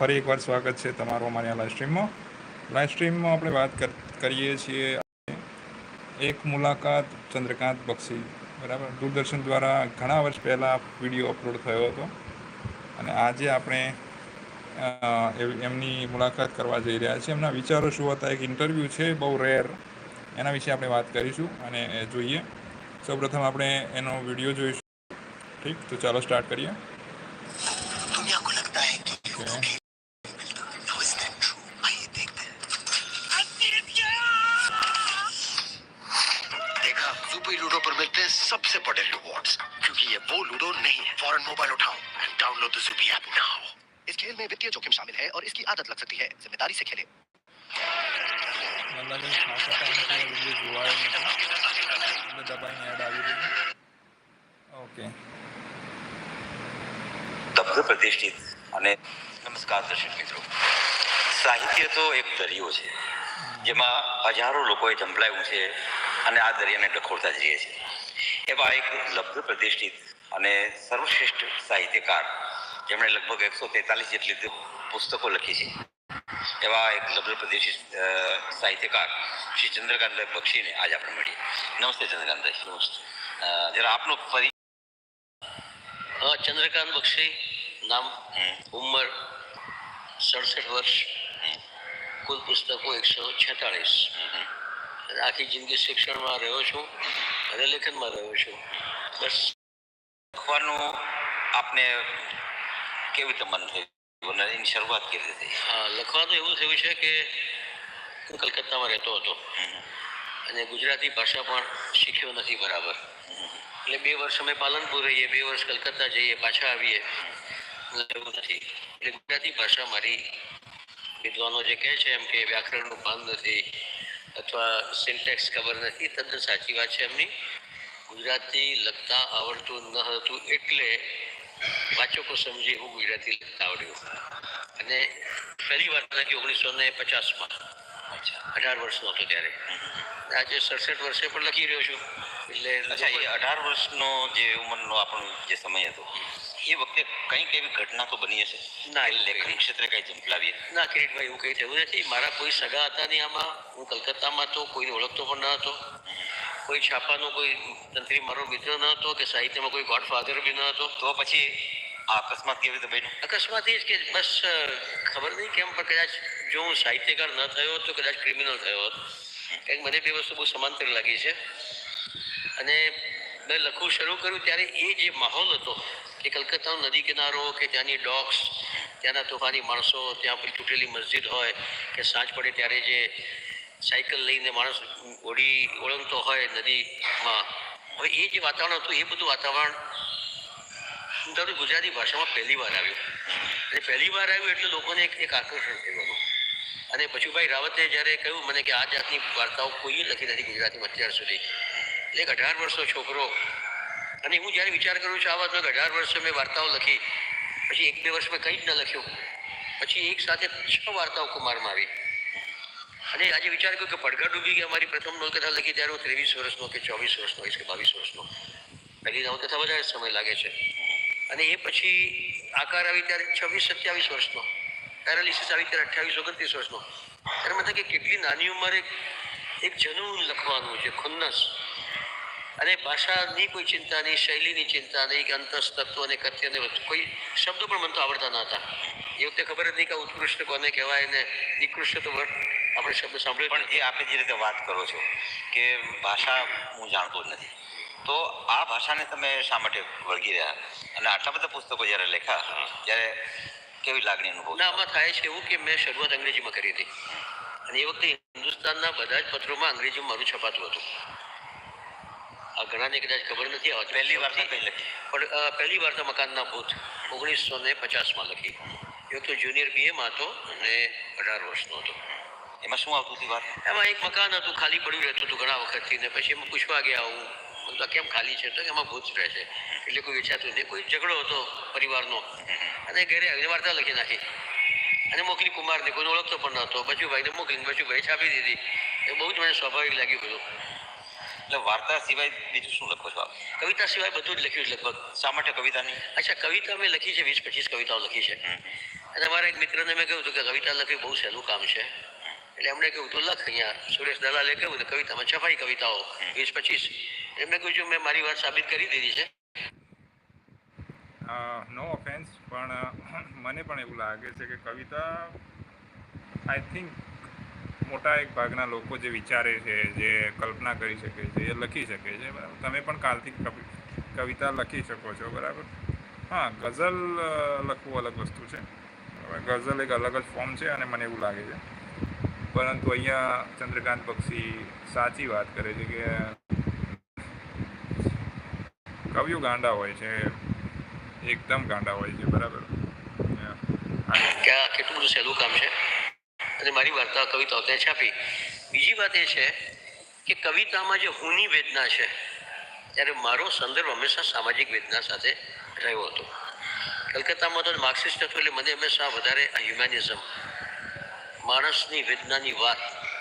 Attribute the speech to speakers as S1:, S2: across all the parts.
S1: ફરી એકવાર સ્વાગત છે તમારું અમારી આ લાઈવ સ્ટ્રીમમાં લાઈવ સ્ટ્રીમમાં આપણે વાત કરીએ છીએ એક મુલાકાત ચંદ્રકાંત બક્ષી. બરાબર? દૂરદર્શન દ્વારા ઘણા વર્ષ પહેલાં વીડિયો અપલોડ થયો હતો. અને આજે આપણે એમની મુલાકાત કરવા જઈ રહ્યા છીએ. એમના વિચારો શું હતા? એક ઇન્ટરવ્યૂ છે બહુ રેર એના વિશે આપણે વાત કરીશું અને એ જોઈએ. સૌપ્રથમ આપણે એનો વીડિયો જોઈશું. ઠીક? તો ચાલો સ્ટાર્ટ કરીએ.
S2: बड़े रिवॉर्ड्स क्योंकि ये वो लूडो नहीं है फौरन मोबाइल उठाओ and download the Zupee app now इस खेल में वित्तीय जोखिम शामिल है और इसकी आदत लग सकती है जिम्मेदारी से खेलें
S1: મને લાગે છે ખાસા ટાઈમથી આ વિડીયો જોવાયો નથી એટલે દબાઈને એડ આવી ગઈ ઓકે
S3: શબ્દ પ્રતિષ્ઠિત અને નમસ્કાર દર્શક મિત્રો સાહિત્ય તો એક દરિયો છે જેમાં હજારો લોકોએ ઝંપલાવ્યું છે અને આ દરિયાને ડખોળતા જ રહીએ છે એવા એક લબ્ધ પ્રતિષ્ઠિત અને સર્વશ્રેષ્ઠ સાહિત્યકાર જેમણે લગભગ એકસો તેતાલીસ જેટલી પુસ્તકો લખી છે. એવા એક લબ્ધ પ્રતિષ્ઠિત સાહિત્યકાર શ્રી ચંદ્રકાંતભાઈ બક્ષીને આજ આપણે મળીએ. નમસ્તે ચંદ્રકાંતભાઈ. નમસ્તે. જરા આપનો
S4: ફરી ચંદ્રકાંત બક્ષી નામ ઉંમર સડસઠ વર્ષ. કુલ પુસ્તકો એકસો છેતાળીસ. આખી જિંદગી શિક્ષણમાં રહ્યો છું. અને લેખનમાં રહ્યો છું. બસ.
S3: લખવાનું આપને કેવી રીતે મન થયું? અને એની શરૂઆત કેવી રીતે થઈ?
S4: હા લખવાનું એવું થયું છે કે હું કલકત્તામાં રહેતો હતો. અને ગુજરાતી ભાષા પણ શીખ્યો નથી બરાબર. એટલે બે વર્ષ અમે પાલનપુર રહીએ બે વર્ષ કલકત્તા જઈએ પાછા આવીએ. એવું નથી. એટલે ગુજરાતી ભાષા મારી વિદ્વાનો જે કહે છે એમ કે વ્યાકરણનું પાન નથી અથવા સિન્ટેક્સ ખબર નથી, તદ્દન સાચી વાત છે એમની. ગુજરાતી લખતા આવડતું ન હતું એટલે વાચકો સમજે એવું ગુજરાતી લખતા આવડ્યું. અને પહેલી વાર લખી ઓગણીસો ને પચાસમાં. અઢાર વર્ષનો હતો ત્યારે. આજે સડસઠ વર્ષે પણ લખી રહ્યો છું. એટલે
S3: અઢાર વર્ષનો જે ઉંમરનો આપણો જે સમય હતો. એ વખતે કંઈક એવી ઘટના તો બની હશે.
S4: ના,
S3: લેખન ક્ષેત્રે કઈ ઝંપલાવીએ.
S4: ના કિરીટભાઈ એવું કંઈ થયું નથી. મારા કોઈ સગા હતા નહીં આમાં હું કલકત્તામાં હતો કોઈને ઓળખતો પણ ન હતો. કોઈ છાપાનો કોઈ તંત્રી મારો મિત્ર ન હતો કે સાહિત્યમાં કોઈ ગોડફાધર બી ન હતો.
S3: તો પછી આ અકસ્માત કેવી રીતે બન્યું?
S4: અકસ્માત એ જ કે બસ ખબર નહીં કેમ પણ કદાચ જો હું સાહિત્યકાર ન થયો તો કદાચ ક્રિમિનલ થયો હોત. કંઈક મને બે વસ્તુ બહુ સમાંતર લાગી છે. અને મેં લખવું શરૂ કર્યું ત્યારે એ જે માહોલ હતો કે કલકત્તાનો નદી કિનારો કે ત્યાંની ડોક્સ ત્યાંના તોફાની માણસો, ત્યાં પછી તૂટેલી મસ્જિદ હોય કે સાંજ પડે ત્યારે જે સાયકલ લઈને માણસ ઓડી ઓળંગતો હોય નદીમાં. હવે એ જે વાતાવરણ હતું, એ બધું વાતાવરણ તારું ગુજરાતી ભાષામાં પહેલી વાર આવ્યું. અને પહેલી વાર આવ્યું એટલે લોકોને એક આકર્ષણ થયું. અને બચુભાઈ રાવતે જ્યારે કહ્યું મને કે આ જાતની વાર્તાઓ કોઈએ લખી નથી ગુજરાતીમાં અત્યાર સુધી. એટલે એક અઢાર વર્ષનો છોકરો અને હું જ્યારે વિચાર કરું છું આ વાતનો અઢાર વર્ષે મેં વાર્તાઓ લખી, પછી એક બે વર્ષ મેં કંઈ જ ન લખ્યું. પછી એક સાથે છ વાર્તાઓ કુમારમાં આવી. અને આજે વિચાર કર્યો કે પડઘા ડૂબી ગયા મારી પ્રથમ નવલકથા લખી, ત્યારે હું ત્રેવીસ વર્ષનો કે ચોવીસ વર્ષનો હોઈશ કે બાવીસ વર્ષનો. પહેલી નવલકથા વધારે સમય લાગે છે. અને એ પછી આકાર આવી ત્યારે છવ્વીસ સત્યાવીસ વર્ષનો. પેરાલિસિસ આવી ત્યારે અઠ્યાવીસ, ઓગણત્રીસ વર્ષનો. ત્યારે મને કે કેટલી નાની ઉંમરે એક જનૂન લખવાનું છે, ખુન્નસ. અને ભાષાની કોઈ ચિંતા નહીં શૈલીની ચિંતા નહીં કે અંતસ તત્વ અને કથ્ય ને કોઈ શબ્દો પણ મને તો આવડતા ન હતા. એ વખતે ખબર જ નહીં કે ઉત્કૃષ્ટ કોને કહેવાય ને નિકૃષ્ટ તો આપણે શબ્દ સાંભળ્યો
S3: પણ એ આપણે જે રીતે વાત કરો છો કે ભાષા હું જાણતો જ નથી. તો આ ભાષાને તમે શા માટે વળગી રહ્યા? અને આટલા બધા પુસ્તકો જ્યારે લેખા ત્યારે કેવી લાગણી અનુભવ
S4: ના આમાં થાય છે એવું કે મેં શરૂઆત અંગ્રેજીમાં કરી હતી. અને એ વખતે હિન્દુસ્તાનના બધા જ પત્રોમાં અંગ્રેજીમાં મારું છપાતું હતું. ઘણાને કદાચ ખબર નથી આવતી
S3: પહેલી વાર્તા કઈ લખી?
S4: પણ પહેલી પહેલી વાર્તા મકાનના ભૂત ઓગણીસો ને પચાસમાં લખી. એક તો જુનિયર બીએમાં હતો અને અઢાર વર્ષનો હતો.
S3: એમાં શું આવતું હતી વાત
S4: એમાં એક મકાન હતું ખાલી પડ્યું રહેતું હતું ઘણા વખતથી ને પછી એમાં પૂછવા ગયા હું મને કેમ ખાલી છે? તો એમાં ભૂત રહે છે. એટલે કોઈ વિચારતું નહીં. કોઈ ઝઘડો હતો પરિવારનો. અને ઘરે આવીને વાર્તા લખી નાખી. અને મોકલી કુમારને કોઈને ઓળખતો પણ નહોતો. બચુભાઈને મોકલીને બચુભાઈ છાપી દીધી. એ બહુ જ મને સ્વાભાવિક લાગ્યું બધું.
S3: એટલે વાર્તા સિવાય બીજું શું લખો છો આપ?
S4: કવિતા સિવાય બધું જ લખ્યું છે લગભગ.
S3: શા માટે કવિતાની?
S4: અચ્છા કવિતા મેં લખી છે વીસ પચીસ કવિતાઓ લખી છે. અને મારા એક મિત્રને મેં કહ્યું હતું કે કવિતા લખવી બહુ સહેલું કામ છે. એટલે એમણે કહ્યું તું લખ અહીંયા. સુરેશ દલાલે કહ્યું કે કવિતામાં છપાઈ કવિતાઓ વીસ પચીસ. એમને કહ્યું છું મેં મારી વાત સાબિત કરી દીધી છે.
S1: નો ઓફેન્સ પણ મને પણ એવું લાગે છે કે કવિતા આઈ થિંક મોટા એક ભાગના લોકો જે વિચારે છે, જે કલ્પના કરી શકે છે, એ લખી શકે છે. બરાબર તમે પણ કાલથી કવિ, કવિતા લખી શકો છો, બરાબર? હા, ગઝલ લખવું અલગ વસ્તુ છે. ગઝલ એક અલગ જ ફોર્મ છે અને મને એવું લાગે છે. પરંતુ અહીંયા ચંદ્રકાંત બક્ષી સાચી વાત કરે છે કે, કવિઓ ગાંડા હોય છે, એકદમ ગાંડા હોય છે, બરાબર?
S4: કેટલું બધું સહેલું કામ છે? અને મારી વાર્તા કવિતાઓ ત્યાં છાપી બીજી વાત એ છે કે કવિતામાં જે હુંની વેદના છે, ત્યારે મારો સંદર્ભ હંમેશા સામાજિક વેદના સાથે રહ્યો હતો. કલકત્તામાં તો માર્ક્સિસ્ટ હતો એટલે મને હંમેશા વધારે આ હ્યુમેનિઝમ, માણસની વેદનાની વાત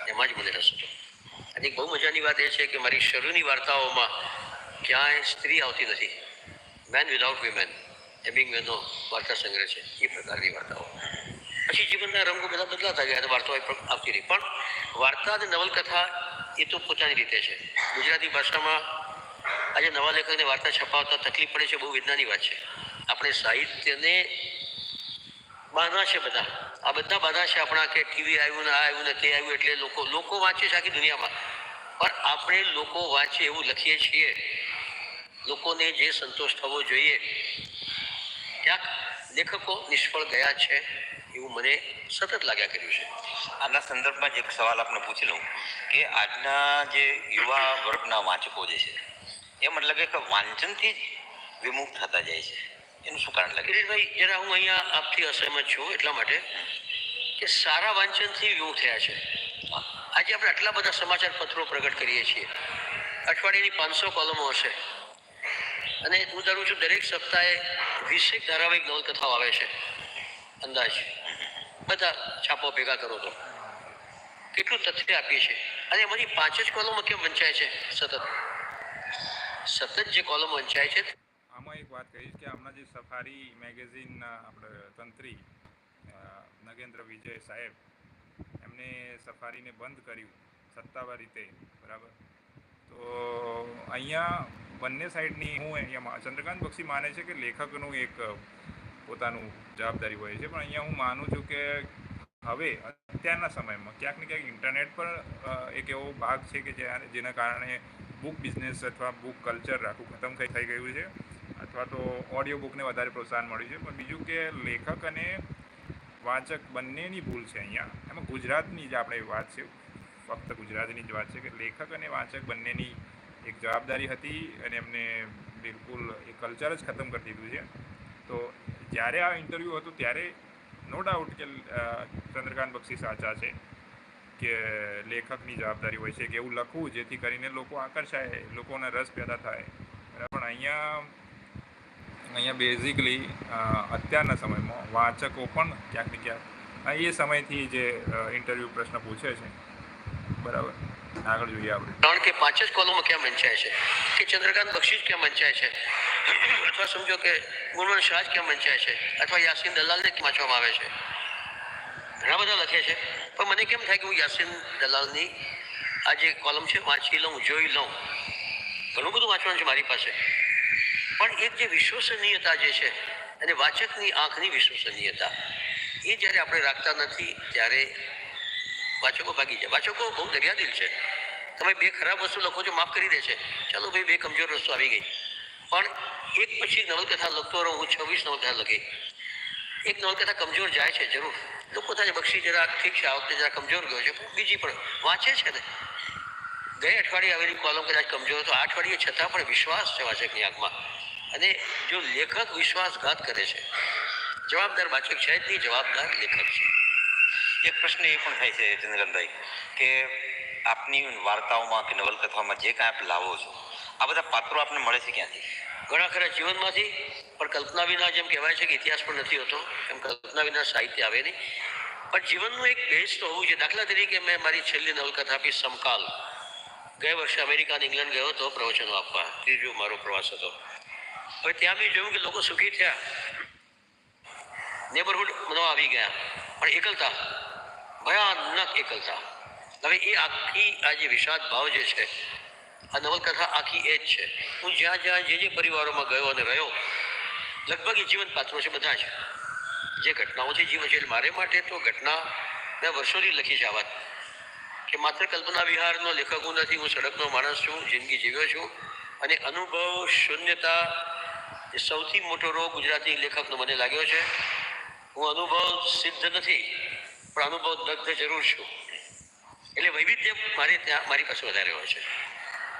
S4: એમાં જ મને રસ હતો. અને એક બહુ મજાની વાત એ છે કે મારી શરૂની વાર્તાઓમાં ક્યાંય સ્ત્રી આવતી નથી. મેન વિધાઉટ વિમેન મેનો વાર્તા સંગ્રહ છે એ પ્રકારની વાર્તાઓ. પછી જીવનના રંગો બધા બદલાતા ગયા વાર્તાઓ આવતી રહી. પણ વાર્તા અને નવલકથા એ તો પોતાની રીતે છે. ગુજરાતી ભાષામાં આજે નવા લેખકને વાર્તા છપાવતા તકલીફ પડે છે, બહુ વેદનાની વાત છે. આપણે સાહિત્યને બાધા છે બધા. આ બધા બાંધા છે આપણા કે ટીવી આવ્યું ને આ આવ્યું ને તે આવ્યું એટલે લોકો લોકો વાંચે છે આખી દુનિયામાં. પણ આપણે લોકો વાંચે એવું લખીએ છીએ. લોકોને જે સંતોષ થવો જોઈએ. ક્યાંક લેખકો નિષ્ફળ ગયા છે. એવું મને સતત લાગ્યા કર્યું છે.
S3: આના સંદર્ભમાં જ એક સવાલ આપને પૂછી લઉં કે આજના જે યુવા વર્ગના વાંચકો જે છે એ મતલબ કે વાંચનથી જ વિમુખ થતા જાય છે. એનું શું કારણ લાગે?
S4: કિરીટભાઈ જરા હું અહીંયા આપથી અસહમત છું એટલા માટે કે સારા વાંચનથી વિમુખ થયા છે. આજે આપણે આટલા બધા સમાચાર પત્રો પ્રગટ કરીએ છીએ. અઠવાડિયાની પાંચસો કોલમો હશે. અને હું ધારું છું દરેક સપ્તાહે વીસેક ધારાવાહિક નવલકથાઓ આવે છે. અંદાજ. બધા છાપો ભેગા કરો તો. કેટલું તથ્ય આપીએ છીએ? અને એમાંથી પાંચ જ કોલમો કેમ વંચાય છે? સતત. સતત જે કોલમ વંચાય છે,
S1: આમાં એક વાત કહીશ કે હમણાં જે સફારી મેગેઝિનના આપણે તંત્રી નગેન્દ્ર વિજય સાહેબ, એમને સફારીને બંધ કર્યું સત્તાવાર રીતે, બરાબર? તો અહીંયા બંને સાઈડની હું અહીંયા ચંદ્રકાંત બક્ષી માને છે કે લેખકનું એક પોતાનું જવાબદારી હોય છે. પણ અહીંયા હું માનું છું કે હવે અત્યારના સમયમાં ક્યાંક ને ક્યાંક ઇન્ટરનેટ પર એક એવો ભાગ છે કે જેના કારણે બુક બિઝનેસ અથવા બુક કલ્ચર આખું ખતમ થઈ ગયું છે. અથવા તો ઓડિયો બુકને વધારે પ્રોત્સાહન મળ્યું છે. પણ બીજું કે લેખક અને વાચક બંનેની ભૂલ છે અહીંયા. એમાં ગુજરાતની જ આપણે વાત છે. ફક્ત ગુજરાતની જ વાત છે કે લેખક અને વાચક બંનેની એક જવાબદારી હતી અને એમને બિલકુલ એ કલ્ચર જ ખતમ કરી દીધું છે. તો જ્યારે આ ઇન્ટરવ્યૂ હતું, ત્યારે નો ડાઉટ કે ચંદ્રકાંત બક્ષી સાચા છે કે લેખકની જવાબદારી હોય છે, કે એવું લખવું જેથી કરીને લોકો આકર્ષાય, લોકોને રસ પેદા થાય. બરાબર? અહીંયા અહીંયા બેઝિકલી અત્યારના સમયમાં વાચકો પણ ક્યાંક ને ક્યાંક એ સમયથી જે ઇન્ટરવ્યૂ પ્રશ્ન પૂછે છે. બરાબર? આગળ જોઈએ આપણે.
S4: કારણ કે પાંચ જ કોલમો ક્યાં વંચાય છે? કે ચંદ્રકાંત બક્ષી ક્યાં વંચાય છે? અથવા સમજો કે ગુણવંત શાહ ક્યાં વંચાય છે? અથવા યાસીન દલાલને વાંચવામાં આવે છે? ઘણા બધા લખે છે. પણ મને કેમ થાય કે હું યાસીન દલાલની આ જે કોલમ છે, વાંચી લઉં, જોઈ લઉં, ઘણું બધું વાંચવાનું છે મારી પાસે. પણ એક જે વિશ્વસનીયતા જે છે, અને વાચકની આંખની વિશ્વસનીયતા, એ જ્યારે આપણે રાખતા નથી, ત્યારે વાચકો ભાગી જાય. વાચકો બહુ દરિયાદિલ છે. તમે બે ખરાબ વસ્તુ લખો છો, માફ કરી દે છે ચાલો ભાઈ, બે કમજોર વસ્તુ આવી ગઈ. પણ એક પછી નવલકથા લખતો રહું, હું છવ્વીસ નવલકથા લખી એક નવલકથા કમજોર જાય છે, જરૂર. લોકો થાય બક્ષી જરા ઠીક છે, આ વખતે જરા કમજોર ગયો છે બીજી પણ વાંચે છે ને. ગઈ અઠવાડિયે આવેલી કોલમ કદાચ કમજોર હતો આ અઠવાડિયે છતાં પણ વિશ્વાસ છે વાચકની આંખમાં. અને જો લેખક વિશ્વાસઘાત કરે છે, જવાબદાર વાચક છે જ જવાબદાર લેખક છે.
S3: એક પ્રશ્ન એ પણ થાય છે ચંદ્રકાંતભાઈ કે આપની વાર્તાઓમાં કે નવલકથામાં જે કાંઈ આપ લાવો છો, આ બધા પાત્રો આપને મળે છે ક્યાંથી?
S4: ઘણા ખરા જીવનમાંથી, પણ કલ્પના વિના જેમ કહેવાય છે કે ઇતિહાસ પણ નથી હોતો એમ કલ્પના વિના સાહિત્ય આવે નહીં. પણ જીવનનું એક ભેસ તો હોવું છે દાખલા તરીકે મેં મારી છેલ્લી નવલકથા આપી, સમકાલ. ગયા વર્ષે અમેરિકા અને ઇંગ્લેન્ડ ગયો હતો પ્રવચનો આપવા. ત્રીજો મારો પ્રવાસ હતો. હવે ત્યાં મેં જોયું કે લોકો સુખી થયા. નેબરહુડ મનો આવી ગયા. પણ એકલતા, ભયાનક એકલતા. હવે એ આખી આ જે વિષાદ ભાવ જે છે, આ નવલકથા આખી એ જ છે. હું જ્યાં જ્યાં જે જે પરિવારોમાં ગયો અને રહ્યો, લગભગ એ જીવન પાત્રો છે બધા જ. જે ઘટનાઓથી જીવન છે મારે માટે તો ઘટના મેં વર્ષોથી લખી છે આ વાત. કે માત્ર કલ્પના વિહારનો લેખક હું નથી, હું સડકનો માણસ છું, જિંદગી જીવ્યો છું. અને અનુભવ, શૂન્યતા એ સૌથી મોટો રોગ ગુજરાતી લેખકનો મને લાગ્યો છે. હું અનુભવ સિદ્ધ નથી, પણ અનુભવ દગ્ધ જરૂર છું. એટલે વૈવિધ્ય મારે ત્યાં મારી પાસે વધારે હોય છે.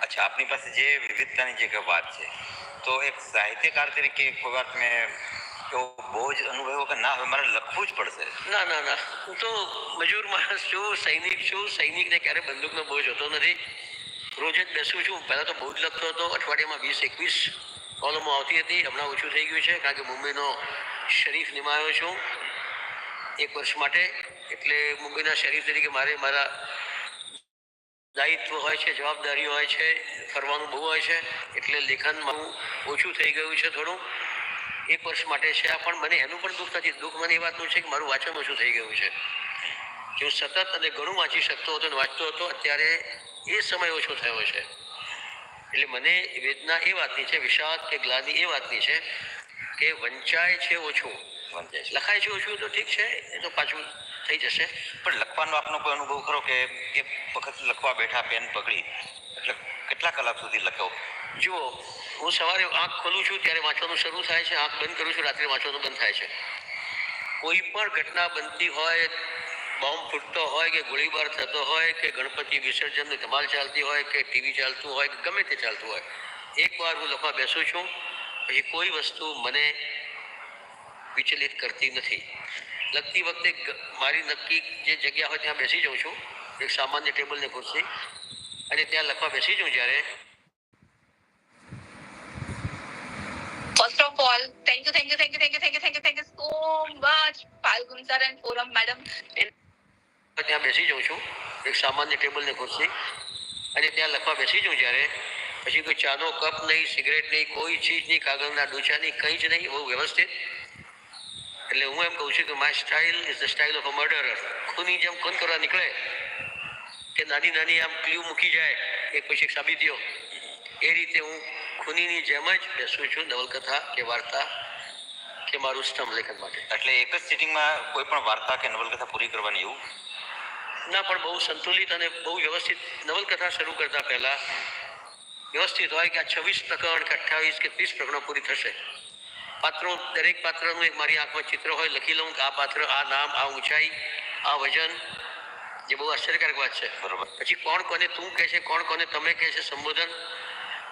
S3: અચ્છા આપની પાસે જે વિવિધતાની જે વાત છે તો એક સાહિત્યકાર તરીકે કોઈ વાર તમે એવો બહુ જ અનુભવ કે ના હવે મારે લખવું જ પડશે.
S4: ના ના ના. હું તો મજૂર માણસ છું સૈનિક છું. સૈનિકને ક્યારે બંદૂકનો બોજ હોતો નથી. રોજ જ બેસું છું. પહેલાં તો બહુ જ લખતો હતો. અઠવાડિયામાં વીસ એકવીસ કોલમો આવતી હતી. હમણાં ઓછું થઈ ગયું છે કારણ કે મુંબઈનો શરીફ નિમાયો છું. એક વર્ષ માટે. એટલે મુંબઈના શરીફ તરીકે મારે મારા દાયિત્વ હોય છે જવાબદારીઓ હોય છે ફરવાનું બહુ હોય છે એટલે લેખનમાં ઓછું થઈ ગયું છે થોડું. એક વર્ષ માટે છે આ પણ મને એનું પણ દુઃખ નથી. દુઃખ મને એ વાતનું છે કે મારું વાંચન ઓછું થઈ ગયું છે. કે હું સતત અને ઘણું વાંચી શકતો હતો અને વાંચતો હતો અત્યારે એ સમય ઓછો થયો છે. એટલે મને વેદના એ વાતની છે વિષાદ કે ગ્લાની એ વાતની છે કે વંચાય છે ઓછું.
S3: વંચાય છે.
S4: લખાય છે ઓછું તો ઠીક છે એ તો પાછું થઈ જશે.
S3: પણ લખવાનો આપનો કોઈ અનુભવ ખરો કે એક વખત લખવા બેઠા, પેન પકડી? એટલે કેટલા કલાક સુધી લખ્યો?
S4: જુઓ, હું સવારે આંખ ખોલું છું, ત્યારે વાંચવાનું શરૂ થાય છે, આંખ બંધ કરું છું, રાત્રે વાંચવાનું બંધ થાય છે. કોઈ પણ ઘટના બનતી હોય, બોમ્બ ફૂટતો હોય કે ગોળીબાર થતો હોય કે ગણપતિ વિસર્જનની ધમાલ ચાલતી હોય કે ટીવી ચાલતું હોય કે ગમે તે ચાલતું હોય એકવાર હું લખવા બેસું છું. પછી કોઈ વસ્તુ મને વિચલિત કરતી નથી. લખતી વખતે મારી નક્કી જે જગ્યા હોય ત્યાં બેસી જાઉં છું. એક સામાન્ય ટેબલ ને ખુરશી અને ત્યાં લખવા બેસી જાઉં જ્યારે.
S5: First of all, thank you, thank you, thank you, thank you, thank you, thank you, thank you so much, Falgun sir and Forum madam.
S4: ત્યાં બેસી જાઉં છું. એક સામાન્ય ટેબલ ને ખુરશી અને ત્યાં લખવા બેસી જાઉં જ્યારે. પછી કોઈ ચાનો કપ નહીં સિગરેટ નહીં કોઈ ચીજ નહીં કાગળના ડૂચા નહીં કંઈ જ નહીં બહુ વ્યવસ્થિત. એટલે હું એમ કહું છું કે my style is the style of a murderer ખૂની જેમ ખૂન કરવા નીકળે કે નાની નાની આમ ક્લ્યુ મૂકી જાય એક પછી એક સાબિતીઓ એ રીતે હું ખૂનીની જેમ જ બેસું છું નવલકથા કે વાર્તા કે મારું સ્તંભ લેખન માટે.
S3: એટલે એક જ સિટિંગમાં કોઈ પણ વાર્તા કે નવલકથા પૂરી કરવાની એવું?
S4: ના પણ બહુ સંતુલિત અને બહુ વ્યવસ્થિત નવલકથા શરૂ કરતા પહેલા વ્યવસ્થિત હોય કે આ છવ્વીસ પ્રકરણ કે અઠ્ઠાવીસ કે ત્રીસ પ્રકરણો પૂરી થશે. પાત્રો દરેક પાત્રનું એક મારી આંખમાં ચિત્ર હોય લખી લઉં કે આ પાત્ર આ નામ આ ઊંચાઈ આ વજન. જે બહુ આશ્ચર્યકારક વાત છે.
S3: બરોબર.
S4: પછી કોણ કોને તું કહે છે કોણ કોને તમે કહે છે સંબોધન.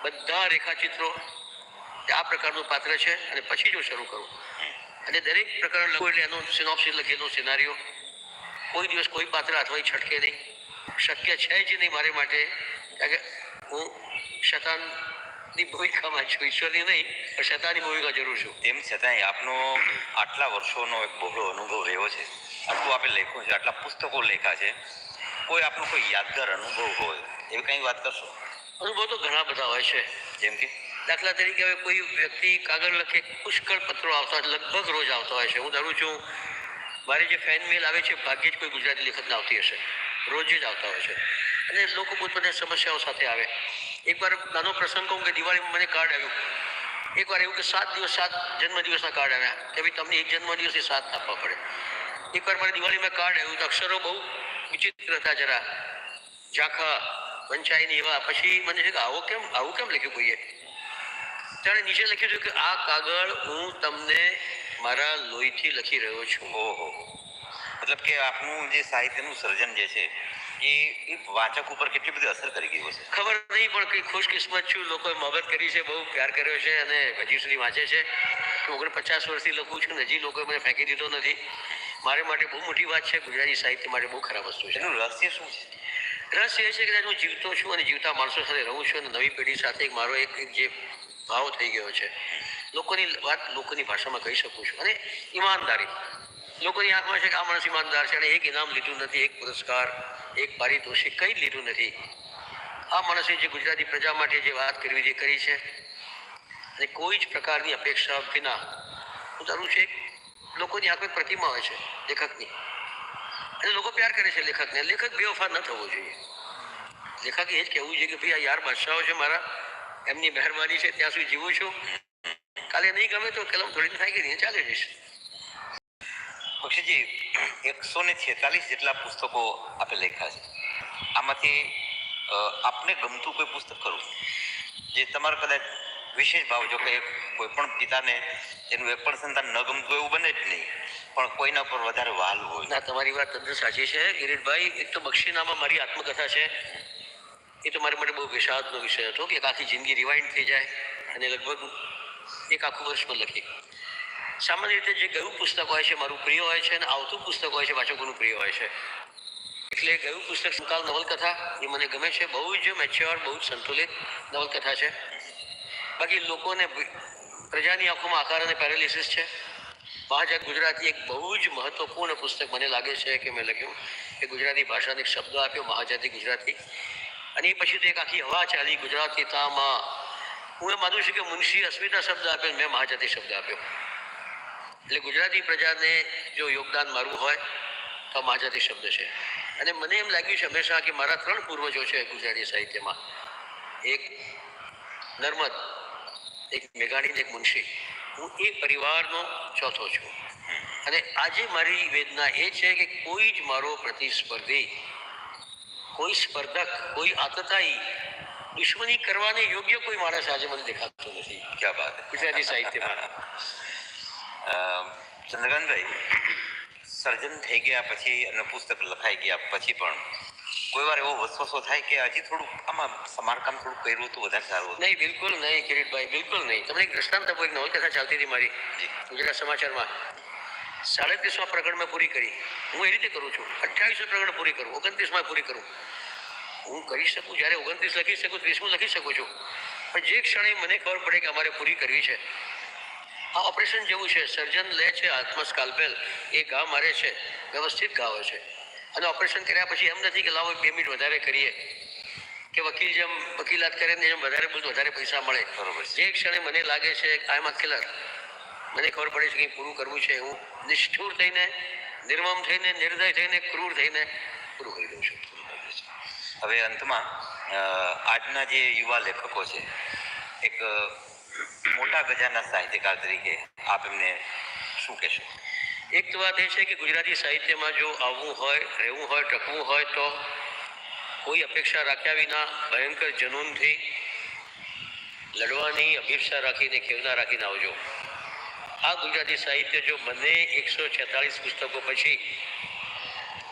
S4: બધા રેખાચિત્રો આ પ્રકારનું પાત્ર છે અને પછી જો શરૂ કરું. અને દરેક પ્રકારનું લખું એટલે એનો સિનોપ્સિસ લખેલો સિનારીઓ કોઈ દિવસ કોઈ પાત્ર હાથમાં છટકે નહીં. શક્ય છે જ નહીં મારે માટે. કારણ કે હું શતાનની ભૂમિકામાં છું. ઈશ્વરની નહીં પણ શતાની ભૂમિકા જરૂર છું.
S3: તેમ છતાંય આપનો આટલા વર્ષોનો એક બહોળો અનુભવ રહ્યો છે. આટલું આપણે લખ્યું છે આટલા પુસ્તકો લેખા છે. કોઈ આપનો કોઈ યાદગાર અનુભવ હોય એવી કંઈ વાત કરશો?
S4: અનુભવ તો ઘણા બધા હોય છે.
S3: જેમ કે?
S4: દાખલા તરીકે હવે કોઈ વ્યક્તિ કાગળ લખે પુષ્કળ પત્રો આવતા હોય, લગભગ રોજ આવતા હોય છે. હું ધારું છું મારી જે ફેન મેલ આવે છે ભાગ્યે જ કોઈ ગુજરાતી લેખકને આવતી હશે. રોજ જ આવતા હોય છે. અને લોકો પોતાની સમસ્યાઓ સાથે આવે. એકવાર નાનો પ્રસંગ કહું કે દિવાળીમાં મને કાર્ડ આવ્યું. એકવાર એવું કે સાત દિવસ, સાત જન્મદિવસના કાર્ડ આવ્યા. કે ભાઈ તમને એક જન્મદિવસે સાત આપવા પડે. એકવાર મારે દિવાળીમાં કાર્ડ આવ્યું. તો અક્ષરો બહુ વિચિત્ર હતા જરા. ઝાંખા વંચાય નહીં એવા. પછી મને છે કે આવો કેમ, આવું કેમ લખ્યું કોઈએ? ત્યારે નીચે લખ્યું હતું કે આ કાગળ હું તમને મારા લોહીથી લખી રહ્યો છું.
S3: ઓહો. મતલબ કે આપનું જે સાહિત્યનું સર્જન જે છે એ એ વાચક ઉપર કેટલી બધી અસર કરી ગઈ હશે
S4: ખબર નહીં પણ કઈ ખુશકિસ્મત છું. લોકોએ મદદ કરી છે બહુ પ્યાર કર્યો છે અને હજી સુધી વાંચે છે. ઓગણ પચાસ વર્ષથી લખું છું ને હજી લોકોએ મને ફેંકી દીધો નથી. મારે માટે બહુ મોટી વાત છે. ગુજરાતી સાહિત્ય માટે બહુ ખરાબ વસ્તુ છે.
S3: એનું રહસ્ય શું છે?
S4: રસ એ છે કે હું જીવતો છું અને જીવતા માણસો સાથે રહું છું અને નવી પેઢી સાથે મારો એક એક જે ભાવ થઈ ગયો છે. લોકોની વાત લોકોની ભાષામાં કહી શકું છું. અને ઈમાનદારી. લોકોની આંખમાં છે કે આ માણસ ઈમાનદાર છે અને એક ઇનામ લીધું નથી, એક પુરસ્કાર, એક પારિતોષિક કંઈ લીધું નથી. આ માણસે જે ગુજરાતી પ્રજા માટે જે વાત કરવી, જે કરી છે, અને કોઈ જ પ્રકારની અપેક્ષા વિના ઉતારું છે લોકોની આંખમાં પ્રતિમા હોય છે, લેખકની. અને લોકો પ્યાર કરે છે લેખકને. લેખક બેવફા ન થવો જોઈએ. લેખક એ જ કહેવું છે કે ભાઈ આ યાર બાદશાહો છે મારા, એમની મહેરબાની છે, ત્યાં સુધી જીવું છું. કાલે નહીં ગમે તો કલમ થોડી થાય કે નહીં, ચાલે જઈશ.
S3: બક્ષીજી એકસો ને છેતાલીસ જેટલા પુસ્તકો આપે લખ્યા છે. આમાંથી આપને ગમતું કોઈ પુસ્તક ખરું? જે તમારો કદાચ વિશેષ ભાવ, જો કે કોઈ પણ પિતાને એનું એક પણ સંતાન ન ગમતું એવું બને જ નહીં. પણ કોઈના પર વધારે વાલ હોય.
S4: ના, તમારી વાત તદ્દન સાચી છે. કિરીટભાઈ એક તો બક્ષીનામાં મારી આત્મકથા છે. એ તો મારી માટે બહુ વિષાદનો વિષય હતો કે આખી જિંદગી રિવાઇન્ડ થઈ જાય અને લગભગ એક આખું વર્ષમાં લખી. સામાન્ય રીતે જે ગયું પુસ્તક હોય છે, મારું પ્રિય હોય છે અને આવતું પુસ્તક હોય છે, વાચકોનું પ્રિય હોય છે. એટલે ગયું પુસ્તક સંકાલ નવલકથા, એ મને ગમે છે. બહુ જ મેચ્યોર બહુ જ સંતુલિત નવલકથા છે. બાકી લોકોને પ્રજાની આંખોમાં આકાર અને પેરાલિસિસ છે. મહાજગ ગુજરાતી એક બહુ જ મહત્વપૂર્ણ પુસ્તક મને લાગે છે કે મેં લખ્યું. કે ગુજરાતી ભાષાને એક શબ્દ આપ્યો, મહાજાતિ ગુજરાતી. અને એ પછી તો એક આખી હવા ચાલી ગુજરાતી તામાં હું એ માનું છું કે મુનશી અસ્મિતા શબ્દ આપ્યો મેં મહાજાતિ શબ્દ આપ્યો. એટલે ગુજરાતી પ્રજાને જો યોગદાન મારું હોય તો માજાતી શબ્દ છે. અને મને એમ લાગ્યું છે હંમેશા કે મારા ત્રણ પૂર્વજો છે ગુજરાતી સાહિત્યમાં. એક નર્મદ એક મેઘાણી એક મુનશી. હું એ પરિવારનો ચોથો છું. અને આજે મારી વેદના એ છે કે કોઈ જ મારો પ્રતિસ્પર્ધી કોઈ સ્પર્ધક કોઈ આતતાઈ દુશ્મની કરવાને યોગ્ય કોઈ માણસ આજે મને દેખાતો નથી.
S3: ક્યાં વાત.
S4: ગુજરાતી સાહિત્યમાં.
S3: ચંદ્રકાંતભાઈ સર્જન થઈ ગયા પછી અને પુસ્તક લખાઈ ગયા પછી પણ કોઈ વાર એવો વસવસો થાય કે હજી થોડું આમાં સમારકામ થોડું કર્યું તો વધારે સારું હતું?
S4: નહીં બિલકુલ નહીં કિરીટભાઈ બિલકુલ નહીં. તમને એક દ્રષ્ટાંત આપો એક નવલકથા ચાલતી હતી મારી? ગુજરાત સમાચારમાં. સાડત્રીસમાં પ્રકરણ મેં પૂરી કરી. હું એ રીતે કરું છું. અઠ્યાવીસમાં પ્રકરણ પૂરી કરું. ઓગણત્રીસમાં પૂરી કરું. હું કરી શકું? જ્યારે ઓગણત્રીસ લખી શકું ત્રીસમું લખી શકું છું. પણ જે ક્ષણે મને ખબર પડે કે અમારે પૂરી કરવી છે. આ ઓપરેશન જેવું છે. સર્જન લે છે આત્મસ્કાલ્પેલ એ ઘા મારે છે વ્યવસ્થિત ઘાવે છે. અને ઓપરેશન કર્યા પછી એમ નથી કે લાવો બે મિનિટ વધારે કરીએ. કે વકીલ જેમ વકીલાત કરે ને એમ વધારે બોલતો વધારે પૈસા મળે. જે ક્ષણે મને લાગે છે આઈ એમ કિલર મને ખબર પડે છે કે પૂરું કરવું છે. હું નિષ્ઠુર થઈને નિર્મમ થઈને નિર્દય થઈને ક્રૂર થઈને પૂરું કરી દઉં છું.
S3: હવે અંતમાં આજના જે યુવા લેખકો છે એક મોટા ગજાના સાહિત્યકાર તરીકે આપ એમને શું કહેશો?
S4: એક તો વાત એ છે કે ગુજરાતી સાહિત્યમાં જો આવવું હોય, રહેવું હોય, ટકવું હોય તો કોઈ અપેક્ષા રાખ્યા વિના ભયંકર જનૂનથી લડવાની અભિપ્સા રાખીને ખેવના રાખીને આવજો. આ ગુજરાતી સાહિત્ય જો મને એકસો છેતાળીસ પુસ્તકો પછી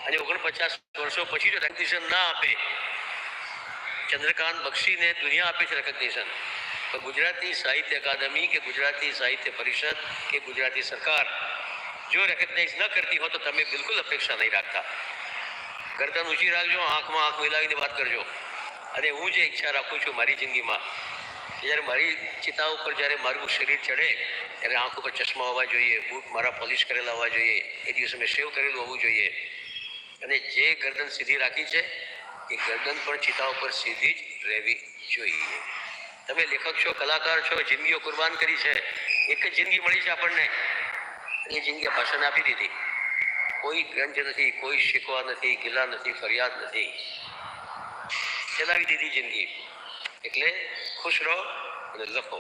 S4: અને ઓગણપચાસ વર્ષો પછી જો રેકગ્નિશન ના આપે, ચંદ્રકાંત બક્ષીને દુનિયા આપે છે રેકગ્નિશન તો ગુજરાતી સાહિત્ય અકાદમી કે ગુજરાતી સાહિત્ય પરિષદ કે ગુજરાતી સરકાર જો રેકગ્નાઇઝ ન કરતી હોય તો તમે બિલકુલ અપેક્ષા નહીં રાખતા. ગરદન ઊંચી રાખજો, આંખમાં આંખ મિલાવીને વાત કરજો. અને હું જે ઈચ્છા રાખું છું મારી જિંદગીમાં જ્યારે મારી ચિતા ઉપર જ્યારે મારું શરીર ચડે, ત્યારે આંખ ઉપર ચશ્મા હોવા જોઈએ, બૂટ મારા પોલિશ કરેલા હોવા જોઈએ, એ દિવસે મેં સેવ કરેલું હોવું જોઈએ. અને જે ગરદન સીધી રાખી છે, એ ગરદન પણ ચિતા ઉપર સીધી જ રહેવી જોઈએ. તમે લેખક છો, કલાકાર છો, જિંદગીઓ કુરબાન કરી છે. એક જ જિંદગી મળી છે આપણને. એ જિંદગી ભાષણ આપી દીધી. કોઈ ગ્રંથ નથી, કોઈ શીખવા નથી, ગિલા નથી, ફરિયાદ નથી. ચલાવી દીધી જિંદગી. એટલે ખુશ રહો અને લખો.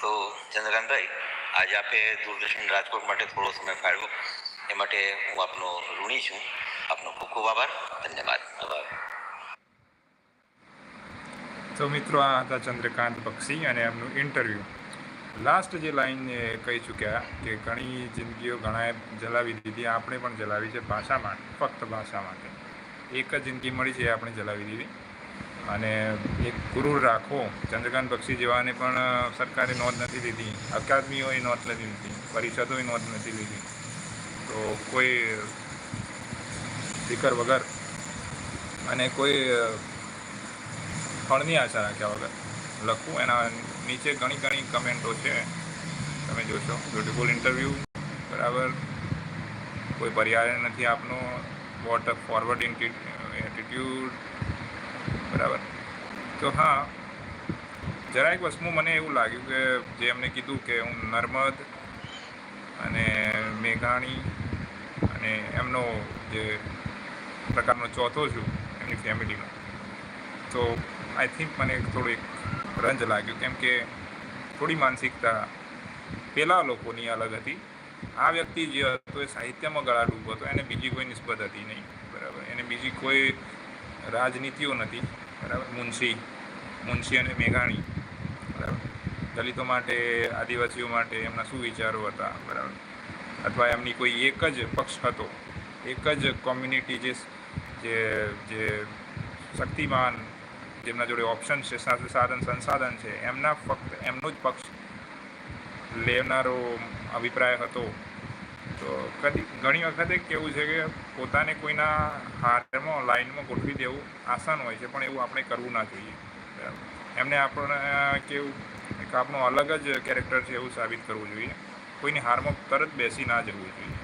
S3: તો ચંદ્રકાંતભાઈ, આજે આપે દૂરદર્શન રાજકોટ માટે થોડો સમય ફાળવ્યો. એ માટે હું આપનો ઋણી છું. આપનો ખૂબ ખૂબ આભાર. ધન્યવાદ. આભાર.
S1: તો મિત્રો, આ હતા ચંદ્રકાંત બક્ષી અને એમનું ઇન્ટરવ્યૂ લાસ્ટ જે લાઈન કહી ચૂક્યા કે ઘણી જિંદગીઓ ઘણાએ જલાવી દીધી, આપણે પણ જલાવી છે ભાષા માટે ફક્ત ભાષા માટે એક જ જિંદગી મળી છે આપણે જલાવી દીધી. અને એક ગુરુ રાખો, ચંદ્રકાંત બક્ષી જેવાને પણ સરકારે નોંધ નથી લીધી, અકાદમીઓએ નોંધ નથી લીધી પરિષદોએ નોંધ નથી લીધી. તો કોઈ ફિકર વગર. અને કોઈ ફળની આશા રાખ્યા વગર. લખવું એના નીચે ઘણી ઘણી કમેન્ટો છે. તમે જોશો. બ્યુટિફુલ ઇન્ટરવ્યૂ બરાબર? કોઈ પર્યાય નથી આપનો. વોટ ફોરવર્ડ એટીટ્યુડ બરાબર? તો હા. જરાક વસ્તુ મને એવું લાગ્યું કે જે એમને કીધું કે હું નર્મદ અને મેઘાણી અને એમનો જે પ્રકારનો ચોથો છું એમની ફેમિલીનો તો આઈ થિંક મને થોડું એક રંજ લાગ્યું, કેમ કે થોડી માનસિકતા પહેલાં લોકોની અલગ હતી. આ વ્યક્તિ જે હતો એ સાહિત્યમાં ગળા ડૂબો હતો, એને બીજી કોઈ નિસ્બત હતી નહીં, બરાબર. એને બીજી કોઈ રાજનીતિઓ નથી, બરાબર. મુનશી મુનશી અને મેઘાણી, બરાબર. દલિતો માટે, આદિવાસીઓ માટે એમના શું વિચારો હતા, બરાબર. અથવા એમની કોઈ એક જ પક્ષ હતો, એક જ કોમ્યુનિટી જે જે શક્તિમાન જેમના જોડે ઓપ્શન છે સાથે સાધન, સંસાધન છે. એમના ફક્ત, એમનો જ પક્ષ લેનારો અભિપ્રાય હતો. તો કદી, ઘણી વખતે કેવું છે કે પોતાને કોઈના હારમાં લાઇનમાં ગોઠવી દેવું આસાન હોય છે, પણ એવું આપણે કરવું ના જોઈએ. એમને આપણે કેવું, એક આપણું અલગ જ કેરેક્ટર છે એવું સાબિત કરવું જોઈએ. કોઈની હારમાં તરત બેસી ના જવું જોઈએ.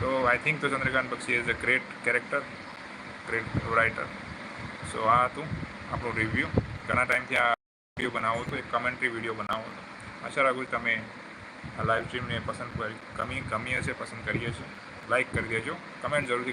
S1: તો આઈ થિંક તો Chandrakant Bakshi is a great character great writer so આ હતું. આપણું રિવ્યૂ ઘણા ટાઈમથી આ વીડિયો બનાવો હતો એક કમેન્ટ્રી વીડિયો બનાવો હતો આશા રાખું તમે આ લાઈવ સ્ટ્રીમને પસંદ કરી કમી ગમી હશે, પસંદ કરીએ છીએ લાઈક કરી દેજો. કમેન્ટ જરૂરથી